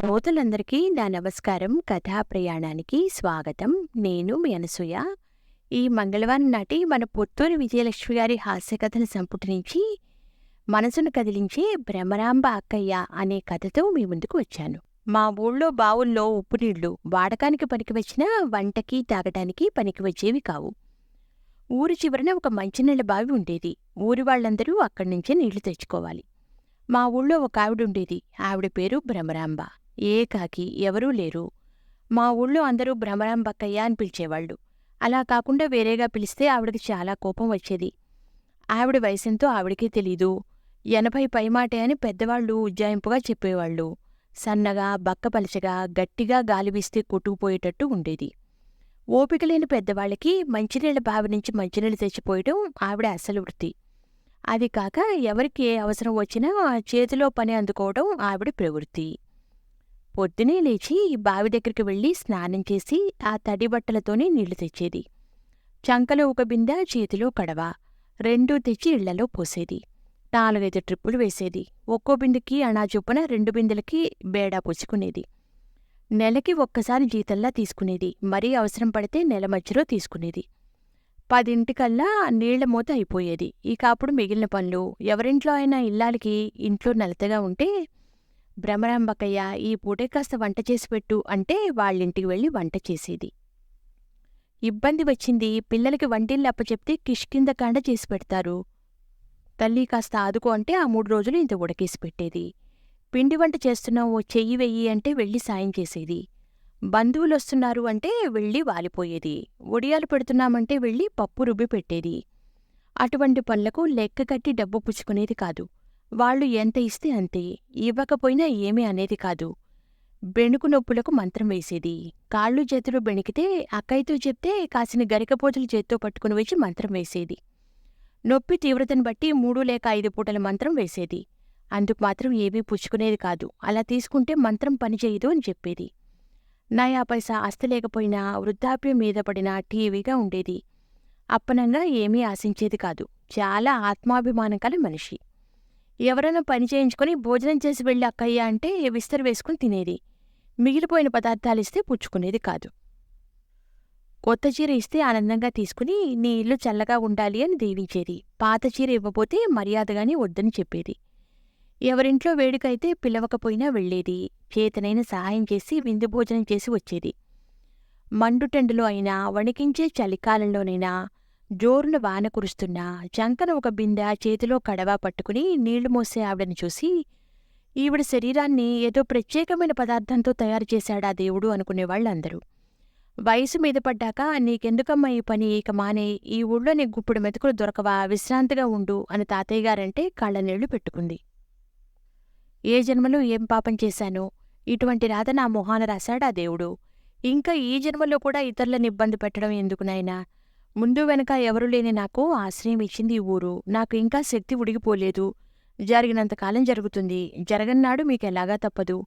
శ్రోతలందరికీ నా నమస్కారం. కథా ప్రయాణానికి స్వాగతం. నేను మీ అనసూయ. ఈ మంగళవారం నాటి మన పొత్తూరు విజయలక్ష్మి గారి హాస్య కథల సంపుటి నుంచి మనసును కదిలించే భ్రమరాంబ అక్కయ్య అనే కథతో మీ ముందుకు వచ్చాను. మా ఊళ్ళో బావుల్లో ఉప్పు నీళ్ళు వాడకానికి పనికి వచ్చినా వంటకి తాగటానికి పనికి వచ్చేవి కావు. ఊరు చివరన ఒక మంచినీళ్ళ బావి ఉండేది. ఊరి వాళ్ళందరూ అక్కడి నుంచే నీళ్ళు తెచ్చుకోవాలి. మా ఊళ్ళో ఒక ఆవిడ ఉండేది. ఆవిడ పేరు భ్రమరాంబ. ఏకాకి ఎవరూ లేరు. మా ఊళ్ళో అందరూ భ్రమరాం బక్కయ్య అని పిలిచేవాళ్ళు. అలా కాకుండా వేరేగా పిలిస్తే ఆవిడకి చాలా కోపం వచ్చేది. ఆవిడ వయసెంతో ఆవిడకే తెలీదు. ఎనభై పైమాటే అని పెద్దవాళ్ళు ఉజ్జాయింపుగా చెప్పేవాళ్ళు. సన్నగా బక్కపలచగా గట్టిగా గాలి వీస్తే కొట్టుకుపోయేటట్టు ఉండేది. ఓపిక లేని పెద్దవాళ్ళకి మంచినీళ్ళ బావి నుంచి మంచినీళ్ళు తెచ్చిపోయడం ఆవిడ అసలు వృత్తి. అది కాక ఎవరికి ఏ అవసరం వచ్చినా ఆ చేతిలో పని అందుకోవడం ఆవిడ ప్రవృత్తి. పొద్దునే లేచి బావి దగ్గరికి వెళ్ళి స్నానం చేసి ఆ తడి బట్టలతోనే నీళ్ళు తెచ్చేది. చంకలో ఒక బిందె చేతిలో కడవ రెండూ తెచ్చి ఇళ్ళలో పోసేది. నాలుగైదు ట్రిప్పులు వేసేది. ఒక్కో బిందెకి అణా చొప్పున రెండు బిందెలకి బేడా పుచ్చుకునేది నెలకి ఒక్కసారి జీతంలా తీసుకునేది. మరీ అవసరం పడితే నెల మధ్యలో తీసుకునేది. పదింటికల్లా నీళ్ళ మూత అయిపోయేది. ఇక అప్పుడు మిగిలిన పనులు. ఎవరింట్లో అయినా ఇల్లాలకి ఇంట్లో నలతగా ఉంటే భ్రమరాంబకయ్య ఈ పూటే కాస్త వంట చేసి పెట్టు అంటే వాళ్ళింటికి వెళ్ళి వంట చేసేది. ఇబ్బంది వచ్చింది. పిల్లలకి వంటిల్ని అప్పచెప్తే కిష్కింద కాండ చేసి పెడతారు. తల్లి కాస్త ఆదుకో అంటే ఆ మూడు రోజులు ఇంత ఉడకేసి పెట్టేది. పిండి వంట చేస్తున్నావు ఓ చెయ్యి వెయ్యి అంటే వెళ్ళి సాయం చేసేది. బంధువులు వస్తున్నారు అంటే వెళ్ళి వాలిపోయేది. ఒడియాలు పెడుతున్నామంటే వెళ్ళి పప్పు రుబ్బి పెట్టేది. అటువంటి పనులకు లెక్క కట్టి డబ్బు పుచ్చుకునేది కాదు. వాళ్ళు ఎంత ఇస్తే అంతే ఇవ్వకపోయినా ఏమీ అనేది కాదు. బెణుకు నొప్పులకు మంత్రం వేసేది. కాళ్ళు చేతులు బెణికితే అక్కయ్యతో చెప్తే కాసిన గరికపోతులు చేత్తో పట్టుకుని వచ్చి మంత్రం వేసేది. నొప్పి తీవ్రతను బట్టి మూడు లేక ఐదు పూటల మంత్రం వేసేది. అందుకు మాత్రం ఏమీ పుచ్చుకునేది కాదు. అలా తీసుకుంటే మంత్రం పనిచేయదు అని చెప్పేది. నయా పైసా అస్తలేకపోయినా వృద్ధాప్యం మీద పడినా టీవీగా ఉండేది. అప్పనంగా ఏమీ ఆశించేది కాదు. చాలా ఆత్మాభిమానం కల మనిషి. ఎవరైనా పని చేయించుకొని భోజనం చేసి వెళ్ళి అక్కయ్య అంటే విస్తరు వేసుకుని తినేది. మిగిలిపోయిన పదార్థాలిస్తే పుచ్చుకునేది కాదు. కొత్త చీర ఇస్తే ఆనందంగా తీసుకుని నీ ఇల్లు చల్లగా ఉండాలి అని దీవించేది. పాత చీర ఇవ్వబోతే మర్యాదగాని వద్దని చెప్పేది. ఎవరింట్లో వేడుకైతే పిలవకపోయినా వెళ్ళేది. చేతనైన సహాయం చేసి విందు భోజనం చేసి వచ్చేది. మండుటెండులో అయినా వణికించే చలికాలంలోనైనా జోరున వాన కురుస్తున్నా చంకన ఒక బిందె చేతిలో కడవా పట్టుకుని నీళ్ళు మోసే ఆవిడని చూసి ఈవిడ శరీరాన్ని ఏదో ప్రత్యేకమైన పదార్థంతో తయారు చేశాడా దేవుడు? అనుకునేవాళ్ళందరూ వయసు మీద పడ్డాక నీకెందుకమ్మా ఈ పని? ఇక మానే ఈ ఊళ్ళో నీ గుప్పుడు మెతుకులు దొరకవా? విశ్రాంతిగా ఉండు అని తాతయ్య గారంటే కళ్ళనీళ్ళు పెట్టుకుంది. ఏ జన్మలో ఏం పాపం చేశాను? ఇటువంటి రాత నా మొహాన రాశాడా దేవుడు? ఇంకా ఈ జన్మలో కూడా ఇతరులను ఇబ్బంది పెట్టడం ఎందుకునైనా ముందు వెనక ఎవరు లేని నాకు ఆశ్రయం ఇచ్చింది ఈ ఊరు. నాకు ఇంకా శక్తి ఉడిగిపోలేదు. జరిగినంతకాలం జరుగుతుంది. జరగన్నాడు మీకెలాగా తప్పదు.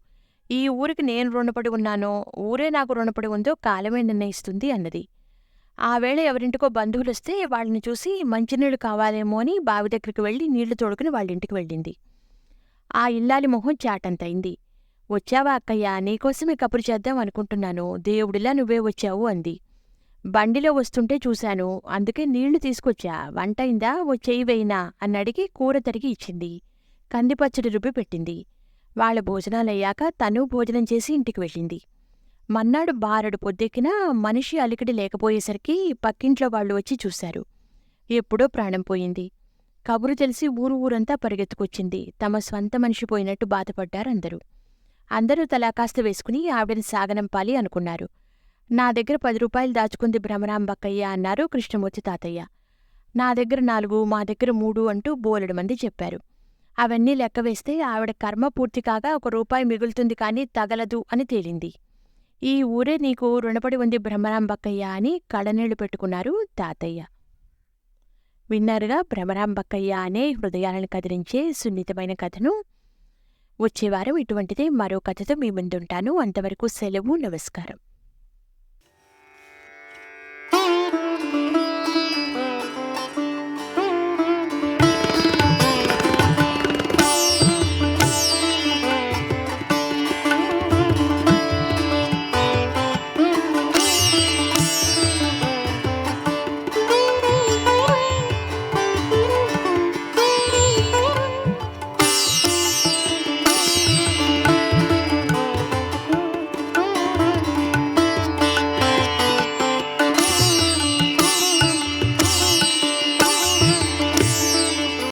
ఈ ఊరికి నేను రుణపడి ఉన్నానో ఊరే నాకు రుణపడి ఉందో కాలమే నిర్ణయిస్తుంది అన్నది. ఆ వేళ ఎవరింటికో బంధువులొస్తే వాళ్ళని చూసి మంచినీళ్ళు కావాలేమో అని బావి దగ్గరికి వెళ్ళి నీళ్ళు తోడుకుని వాళ్ళింటికి వెళ్ళింది. ఆ ఇల్లాలి మొహం చాటంతైంది వచ్చావా అక్కయ్య? నీకోసమే కబురు చేద్దాం అనుకుంటున్నాను. దేవుడిలా నువ్వే వచ్చావు అంది. బండిలో వస్తుంటే చూశాను. అందుకే నీళ్ళు తీసుకొచ్చా. వంటైందా? ఓ చేయి వేయినా? అన్నడిగి కూర తరిగి ఇచ్చింది. కందిపచ్చడి రుబ్బి పెట్టింది. వాళ్ళ భోజనాలయ్యాక తను భోజనం చేసి ఇంటికి వెళ్ళింది. మన్నాడు బారడు పొద్దెక్కినా మనిషి అలికిడి లేకపోయేసరికి పక్కింట్లో వాళ్ళు వచ్చి చూశారు. ఎప్పుడో ప్రాణం పోయింది. కబురు తెలిసి ఊరు ఊరంతా పరిగెత్తుకొచ్చింది. తమ స్వంత మనిషి పోయినట్టు బాధపడ్డారందరూ. అందరూ తలా కాస్త వేసుకుని ఆవిడని సాగనంపాలి అనుకున్నారు. నా దగ్గర పది రూపాయలు దాచుకుంది భ్రమరాంబక్కయ్య అన్నారు కృష్ణమూర్తి తాతయ్య. నా దగ్గర నాలుగు మా దగ్గర మూడు అంటూ బోలెడు మంది చెప్పారు. అవన్నీ లెక్కవేస్తే ఆవిడ కర్మ పూర్తి కాగా ఒక రూపాయి మిగులుతుంది కానీ తగలదు అని తేలింది. ఈ ఊరే నీకు రుణపడి ఉంది భ్రమరాంబక్కయ్య అని కడనీళ్ళు పెట్టుకున్నారు తాతయ్య. విన్నారుగా భ్రమరాంబక్కయ్య అనే హృదయాలను కదిలించే సున్నితమైన కథను? వచ్చేవారం ఇటువంటిదే మరో కథతో మీ ముందుంటాను. అంతవరకు సెలవు నమస్కారం.